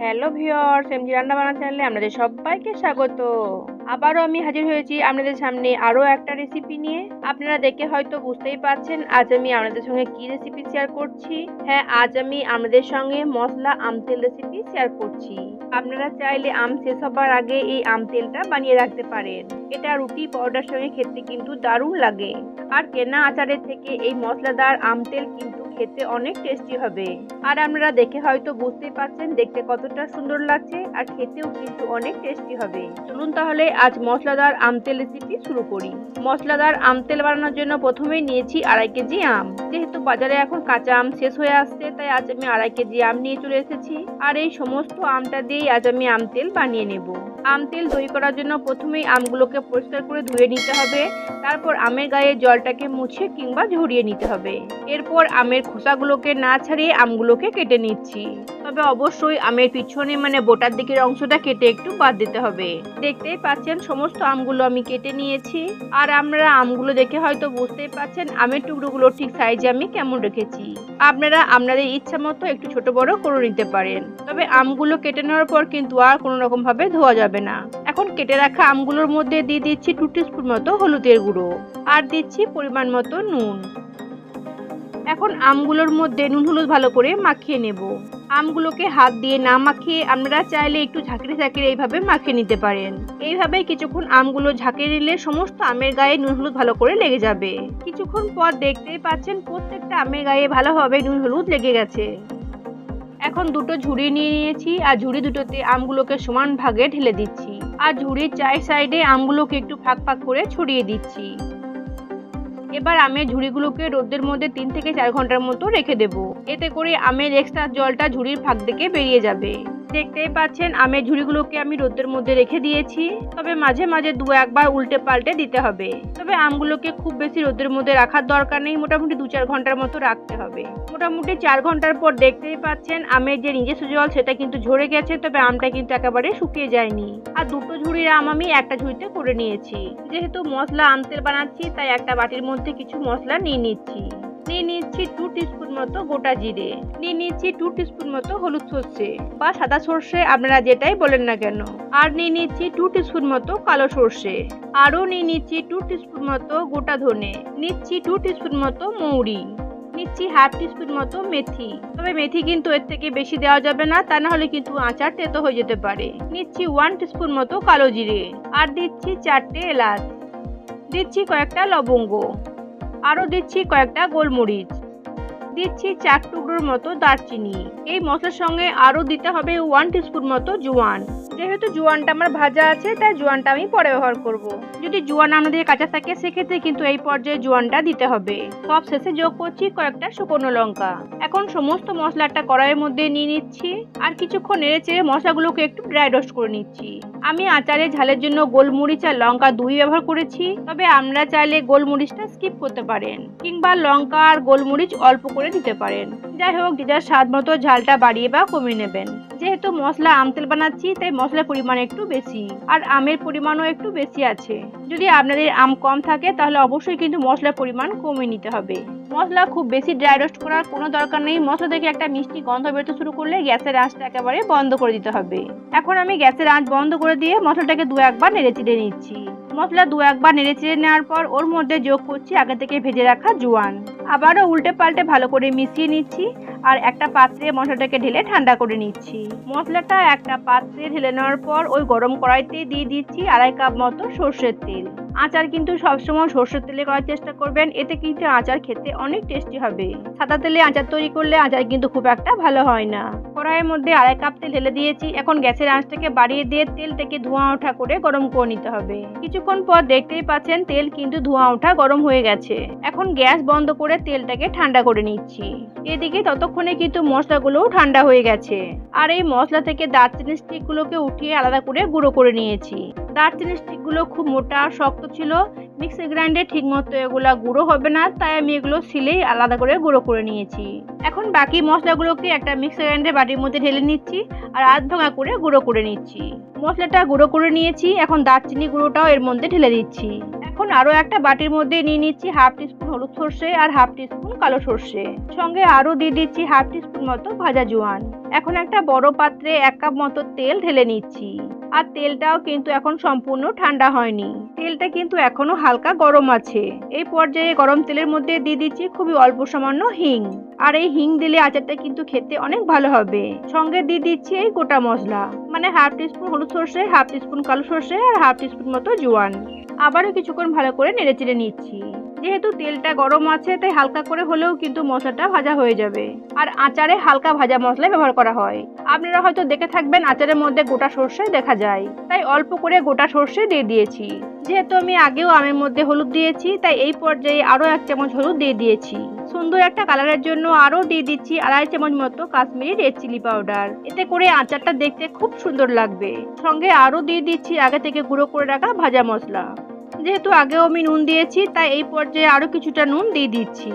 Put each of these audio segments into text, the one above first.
Hello viewers MG রান্না বান্না চ্যানেলে আপনাদের সবাইকে স্বাগত। আবারও আমি হাজির হয়েছি আপনাদের সামনে আরও একটা রেসিপি নিয়ে। আপনারা দেখে হয়তো বুঝতেই পারছেন, আজ আমি আপনাদের সঙ্গে কি রেসিপি শেয়ার করছি। হ্যাঁ আজ আমি আপনাদের সঙ্গে মশলা, আম তেল রেসিপি শেয়ার করছি। আপনারা চাইলে আম শেষ হবার আগে এই আম তেলটা বানিয়ে রাখতে পারেন। এটা রুটি পাউডার সঙ্গে খেতে কিন্তু দারুণ লাগে। আর কেনা আচারের থেকে এই মশলাদার আম তেল কিন্তু খেতে অনেক টেস্টি হবে। আর আপনারা দেখে হয়তো বুঝতেই পারছেন দেখতে কতটা সুন্দর লাগছে আর খেতেও কিন্তু অনেক টেস্টি হবে। চলুন তাহলে আজ মশলাদার আম তেল রেসিপি শুরু করি। মশলাদার আম তেল বানানোর জন্য প্রথমেই নিয়েছি আড়াই কেজি আম। যেহেতু বাজারে এখন কাঁচা আম শেষ হয়ে আসছে, তাই আজ আমি আড়াই কেজি আম নিয়ে চলে এসেছি। আর এই সমস্ত আমটা দিয়েই আজ আমি আম তেল বানিয়ে নেব। আম তেল তৈরি করার জন্য প্রথমেই আমগুলোকে পরিষ্কার করে ধুয়ে নিতে হবে। তারপর আমের গায়ে জলটাকে মুছে কিংবা ঝরিয়ে নিতে হবে। এরপর আমের খোসাগুলোকে না ছাড়িয়ে আমগুলোকে কেটে নিচ্ছি। তবে অবশ্যই আমের পিছনে মানে বোটার দিকের অংশটা কেটে একটু বাদ দিতে হবে। দেখতেই পাচ্ছেন সমস্ত আমগুলো আমি কেটে নিয়েছি। আর আমরা আমগুলো দেখে হয়তো বুঝতেই পাচ্ছেন আমের টুকরোগুলো ঠিক সাইজে আমি কেমন রেখেছি। আপনারা আপনাদের ইচ্ছা মতো একটু ছোট বড় করে নিতে পারেন। তবে আমগুলো কেটে নেওয়ার পর কিন্তু আর কোনো রকম ভাবে ধোয়া যাবে না। এখন কেটে রাখা আমগুলোর মধ্যে দিয়ে দিচ্ছি টু স্পুন মতো হলুদের গুঁড়ো। আর দিচ্ছি পরিমাণ মতো নুন। এখন আমগুলোর মধ্যে নুন হলুদ ভালো করে মাখিয়ে নেব। আমগুলোকে হাত দিয়ে না মাখিয়ে আপনারা চাইলে একটু ঝাঁকড়ে ঝাঁকড়ে এইভাবে মাখিয়ে নিতে পারেন। এইভাবে কিছুক্ষণ আমগুলো ঝাঁকিয়ে নিলে সমস্ত আমের গায়ে নুন হলুদ ভালো করে লেগে যাবে। কিছুক্ষণ পর দেখতেই পাচ্ছেন প্রত্যেকটা আমের গায়ে ভালোভাবে নুন হলুদ লেগে গেছে। এখন দুটো ঝুড়ি নিয়ে নিয়েছি আর ঝুড়ি দুটোতে আমগুলোকে সমান ভাগে ঢেলে দিচ্ছি। আর ঝুড়ির চার সাইডে আমগুলোকে একটু ফাঁক ফাঁক করে ছড়িয়ে দিচ্ছি। এবার আমের ঝুড়িগুলোকে রোদের মধ্যে তিন থেকে চার ঘণ্টার মতো রেখে দেবো। এতে করে আমের এক্সট্রা জলটা ঝুড়ির ফাঁক থেকে বেরিয়ে যাবে। দেখতেই পাচ্ছেন, আমের ঝুড়িগুলোকে আমি রোদের মধ্যে রেখে দিয়েছি। তবে মাঝে মাঝে দু একবার উল্টে পাল্টে দিতে হবে। তবে আমগুলোকে খুব বেশি রোদের মধ্যে রাখার দরকার নেই, মোটামুটি দু চার ঘণ্টার মতো রাখতে হবে। মোটামুটি চার ঘণ্টার পর দেখতেই পাচ্ছেন, আমের যে নিজস্ব জল, সেটা কিন্তু ঝরে গেছে, তবে আমটা কিন্তু একেবারে শুকিয়ে যায়নি। আর দুটো ঝুড়ির আম আমি একটা ঝুড়িতে করে নিয়েছি। যেহেতু মশলা আম তেল বানাচ্ছি, তাই একটা বাটির মধ্যে কিছু মশলা নিয়ে নিচ্ছি। নিয়ে নিচ্ছি টু টিস্পুন মতো গোটা জিরে। নিয়ে নিচ্ছি টু টিস্পুন মতো হলুদ সর্ষে বা সাদা সর্ষে, আপনারা যেটাই বলেন না কেন। আর নিয়ে নিচ্ছি টু টিস্পুন মতো কালো সর্ষে। আরও নিয়ে নিচ্ছি টু টিস্পুন মতো গোটা ধনে। নিচ্ছি টু টিস্পুন মতো মৌরি। নিচ্ছি হাফ টিস্পুন মতো মেথি। তবে মেথি কিন্তু এর থেকে বেশি দেওয়া যাবে না, তা না হলে কিন্তু আচার তেতো হয়ে যেতে পারে। নিচ্ছি ওয়ান টিস্পুন মতো কালো জিরে। আর দিচ্ছি চারটে এলাচ। দিচ্ছি কয়েকটা লবঙ্গ। আরও দিচ্ছি কয়েকটা গোলমরিচ। দিচ্ছি চার টুকরোর মতো দারচিনি। এই মশলার সঙ্গে আরও দিতে হবে ওয়ান টিস্পুন মতো জোয়ান। যেহেতু জোয়ানটা আমার ভাজা আছে, তাই জোয়ানটা আমি পরে ব্যবহার করব। যদি জোয়ান আমাদের কাঁচা থাকে, সেক্ষেত্রে কিন্তু এই পর্যায়ে জোয়ানটা দিতে হবে। সব শেষে যোগ করছি কয়েকটা শুকনো লঙ্কা। এখন সমস্ত মশলাটা কড়াইয়ের মধ্যে নিয়ে নিচ্ছি। আর কিছুক্ষণ নেড়ে চেড়ে মশলাগুলোকে একটু ড্রাই রোস্ট করে নিচ্ছি। আমি আচারে ঝালের জন্য গোলমরিচ আর লঙ্কা দুই ব্যবহার করেছি, তবে আমরা চাইলে গোলমরিচটা স্কিপ করতে পারেন, কিংবা লঙ্কা আর গোলমরিচ অল্প করে দিতে পারেন। যাই হোক, যে যার স্বাদ মতো ঝালটা বাড়িয়ে বা কমিয়ে নেবেন। যেহেতু মশলা আম তেল বানাচ্ছি, তাই মশলার পরিমাণ একটু বেশি আর আমের পরিমাণও একটু বেশি আছে। যদি আপনাদের আম কম থাকে, তাহলে অবশ্যই কিন্তু মশলার পরিমাণ কমিয়ে নিতে হবে। মশলা খুব বেশি ড্রাই রোস্ট করার কোনো দরকার নেই। মশলা থেকে একটা মিষ্টি গন্ধ বেরোতে শুরু করলে গ্যাসের আঁচটা একেবারে বন্ধ করে দিতে হবে। এখন আমি গ্যাসের আঁচ বন্ধ করে দিয়ে মশলাটাকে দু একবার নেড়ে চিড়ে নিচ্ছি। মশলা দু একবার নেড়ে চেড়ে নেওয়ার পর ওর মধ্যে যোগ করছি আগে থেকে ভেজে রাখা জোয়ান। আবারও উল্টে পাল্টে ভালো করে মিশিয়ে নিচ্ছি আর একটা পাত্রে মশলাটাকে ঢেলে ঠান্ডা করে নিচ্ছি। মশলাটা একটা পাত্রে ঢেলে নেওয়ার পর ওই গরম কড়াইতে দিয়ে দিচ্ছি আড়াই কাপ মতো সর্ষের তেল। আচার কিন্তু সবসময় সর্ষের তেলে করার চেষ্টা করবেন। এতে কিন্তু আচার খেতে অনেক টেস্টি হবে। সাদা তেলে আচার তৈরি করলে আচার কিন্তু খুব একটা ভালো হয় না। কড়াইয়ের মধ্যে আড়াই কাপ তেল ঢেলে দিয়েছি। এখন গ্যাসের আঁচটাকে বাড়িয়ে দিয়ে তেল থেকে ধোঁয়া ওঠা করে গরম করে নিতে হবে। কিছুক্ষণ পর দেখতেই পাচ্ছেন তেল কিন্তু ধোঁয়া ওঠা গরম হয়ে গেছে। এখন গ্যাস বন্ধ করে তেলটাকে ঠান্ডা করে নিচ্ছি। এদিকে ততক্ষণে কিন্তু মশলাগুলোও ঠান্ডা হয়ে গেছে। আর এই মশলা থেকে দারচিনি স্টিকগুলোকে উঠিয়ে আলাদা করে গুঁড়ো করে নিয়েছি। দারচিনি স্টিকগুলো খুব মোটা আর শক্ত ছিল মিক্সি গ্রাইন্ডে ঠিক মতো এগুলো গুঁড়ো হবে না, তাই আমি এগুলো সিলেই আলাদা করে গুঁড়ো করে নিয়েছি। এখন বাকি মশলাগুলোকে একটা মিক্সি গ্রাইন্ডের বাটির মধ্যে ঢেলে নিচ্ছি আর আধ ভাঙা করে গুঁড়ো করে নিচ্ছি। মশলাটা গুঁড়ো করে নিয়েছি, এখন দারচিনি গুঁড়োটাও এর মধ্যে ঢেলে দিচ্ছি। এখন আরও একটা বাটির মধ্যে নিয়ে নিচ্ছি হাফ টিস্পুন হলুদ সর্ষে আর হাফ টিস্পুন কালো সর্ষে। সঙ্গে আরও দিয়ে দিচ্ছি হাফ টিস্পুন মতো ভাজা জোয়ান। এখন একটা বড় পাত্রে এক কাপ মতো তেল ঢেলে নিচ্ছি। আর তেলটাও কিন্তু এখন সম্পূর্ণ ঠান্ডা হয়নি। তেলটা কিন্তু এখনও হালকা গরম আছে। এই পর্যায়ে গরম তেলের মধ্যে দিয়ে দিচ্ছি খুবই অল্প সামান্য হিং। আর এই হিং দিলে আচারটা কিন্তু খেতে অনেক ভালো হবে। সঙ্গে দিয়ে দিচ্ছি এই গোটা মশলা। মানে হাফ টিস্পুন হলুদ সর্ষে, হাফ টিস্পুন কালো সর্ষে আর হাফ টিস্পুন মতো জোয়ান। আবারও কিছুক্ষণ ভালো করে নেড়ে চেড়ে নিচ্ছি। যেহেতু তেলটা গরম আছে, তাই হালকা করে হলেও কিন্তু মশলাটা ভাজা হয়ে যাবে। আর আচারে হালকা ভাজা মশলা ব্যবহার করা হয়। আপনারা হয়তো দেখে থাকবেন, আচারের মধ্যে গোটা সর্ষে দেখা যায়। তাই অল্প করে গোটা সর্ষে দিয়ে দিয়েছি। যেহেতু আমি আগেও আমের মধ্যে হলুদ দিয়েছি, তাই এই পর্যায়ে আরও এক চামচ হলুদ দিয়ে দিয়েছি। সুন্দর একটা কালারের জন্য আরও দিয়ে দিচ্ছি আড়াই চামচ মতো কাশ্মীরি রেড চিলি পাউডার। এতে করে আচারটা দেখতে খুব সুন্দর লাগবে। সঙ্গে আরও দিয়ে দিচ্ছি আগে থেকে গুঁড়ো করে রাখা ভাজা মশলা। যেহেতু আগেও আমি নুন দিয়েছি, তাই এই পর্যায়ে আরও কিছুটা নুন দিয়ে দিচ্ছি।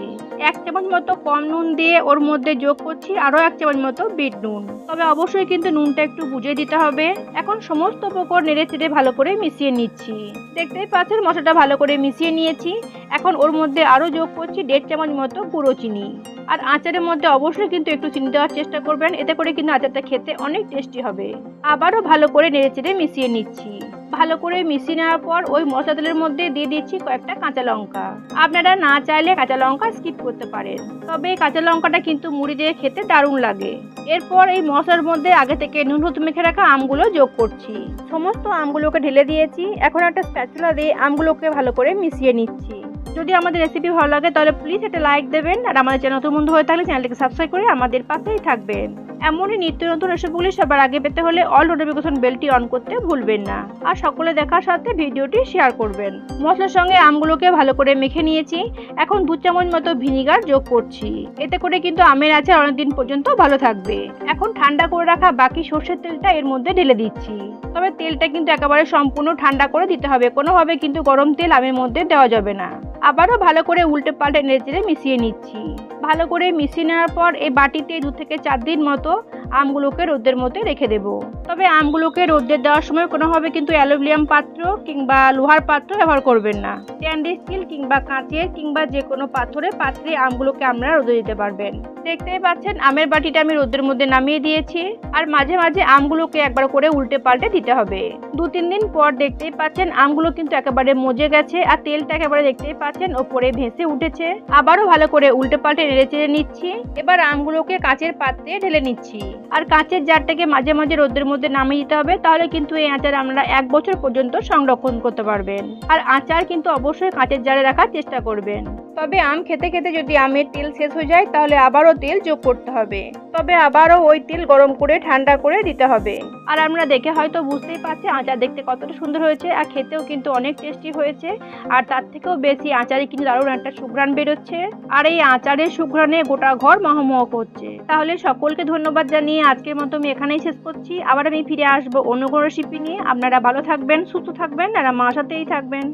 এক চামচ মতো কম নুন দিয়ে ওর মধ্যে যোগ করছি, আরও এক চামচ মতো বিট নুন। তবে অবশ্যই কিন্তু নুনটা একটু বুঝে দিতে হবে। এখন সমস্ত উপকরণ নেড়ে চেড়ে ভালো করে মিশিয়ে নিচ্ছি। দেখতেই পাচ্ছেন, মশলাটা ভালো করে মিশিয়ে নিয়েছি। এখন ওর মধ্যে আরও যোগ করছি দেড় চামচ মতো গুঁড়ো চিনি। আর আচারের মধ্যে অবশ্যই কিন্তু একটু চিনি দেওয়ার চেষ্টা করবেন, এতে করে কিন্তু আচারটা খেতে অনেক টেস্টি হবে। আবারও ভালো করে নেড়ে চেড়ে মিশিয়ে নিচ্ছি। ভালো করে মিশিয়ে নেওয়ার পর ওই মশলা তেলের মধ্যে দিয়ে দিচ্ছি কয়েকটা কাঁচা লঙ্কা। আপনারা না চাইলে কাঁচা লঙ্কা স্কিপ করতে পারেন। তবে কাঁচা লঙ্কাটা কিন্তু মুড়ি দিয়ে খেতে দারুণ লাগে। এরপর এই মশলার মধ্যে আগে থেকে নুন হলুদ মেখে রাখা আমগুলো যোগ করছি। সমস্ত আমগুলোকে ঢেলে দিয়েছি। এখন একটা স্প্যাচুলা দিয়ে আমগুলোকে ভালো করে মিশিয়ে নিচ্ছি। যদি আমাদের রেসিপি ভালো লাগে তাহলে প্লিজ একটা লাইক দেবেন। আর আমাদের চ্যানেল নতুন বন্ধু হয়ে থাকলে চ্যানেলটিকে সাবস্ক্রাইব করে আমাদের পাশেই থাকবেন। এমনই নিত্য নতুন রেসিপিগুলি সবার আগে পেতে হলে অল নোটিফিকেশন বেলটি অন করতে ভুলবেন না। আর সকলে দেখার সাথে ভিডিওটি শেয়ার করবেন। মশলার সঙ্গে আমগুলোকে ভালো করে মেখে নিয়েছি। এখন দু চামচ মতো ভিনিগার যোগ করছি। এতে করে কিন্তু আমের আচার অনেকদিন পর্যন্ত ভালো থাকবে। এখন ঠান্ডা করে রাখা বাকি সর্ষের তেলটা এর মধ্যে ঢেলে দিচ্ছি। তবে তেলটা কিন্তু একেবারে সম্পূর্ণ ঠান্ডা করে দিতে হবে। কোনোভাবে কিন্তু গরম তেল আমের মধ্যে দেওয়া যাবে না। আবারও ভালো করে উল্টে পাল্টে নেড়ে মিশিয়ে নিচ্ছি। ভালো করে মিশিয়ে নেওয়ার পর এই বাটিতে দু থেকে চার দিন মতো 해주시고 আমগুলোকে রোদের মধ্যে রেখে দেব। তবে আমগুলোকে রোদে দেওয়ার সময় কোনোভাবে কিন্তু অ্যালুমিনিয়াম পাত্র কিংবা লোহার পাত্র ব্যবহার করবেন না। স্ট্যান্ডের স্টিল কিংবা কাঁচের কিংবা যে কোনো পাথরের পাত্রে আমগুলোকে আপনারা রোদে দিতে পারবেন। দেখতেই পাচ্ছেন, আমের বাটিটা আমি রোদের মধ্যে নামিয়ে দিয়েছি। আর মাঝে মাঝে আমগুলোকে একবার করে উল্টে পাল্টে দিতে হবে। দু তিন দিন পর দেখতেই পাচ্ছেন, আমগুলো কিন্তু একেবারে মজে গেছে আর তেলটা একেবারে দেখতেই পাচ্ছেন ওপরে ভেসে উঠেছে। আবারও ভালো করে উল্টে পাল্টে নেড়ে চেড়ে নিচ্ছি। এবার আমগুলোকে কাচের পাত্রে ঢেলে নিচ্ছি। আর কাঁচের জারটাকে মাঝে মাঝে রোদের মধ্যে নামিয়ে দিতে হবে, তাহলে কিন্তু এই আচার আমরা এক বছর পর্যন্ত সংরক্ষণ করতে পারবেন। আর আচার কিন্তু অবশ্যই কাঁচের জারে রাখার চেষ্টা করবেন। তবে আম খেতে খেতে যদি আমের তেল শেষ হয়ে যায়, তাহলে আবারও তেল যোগ করতে হবে। তবে আবারও ওই তেল গরম করে, ঠান্ডা করে দিতে হবে। আর আমরা দেখে হয়তো বুঝতেই পারছি, আচার দেখতে কতটা সুন্দর হয়েছে, আর খেতেও কিন্তু অনেক টেস্টি হয়েছে। আর তার থেকেও বেশি আচারে কিন্তু দারুণ একটা সুঘ্রাণ বেরোচ্ছে। আর এই আচারের সুঘ্রাণে গোটা ঘর মহমহ করছে। তাহলে সকলকে ধন্যবাদ জানিয়ে আজকের মতো আমি এখানেই শেষ করছি। আবার আমি ফিরে আসব অন্য কোনো রেসিপি নিয়ে। আপনারা ভালো থাকবেন, সুস্থ থাকবেন, আর আমার সাথেই থাকবেন।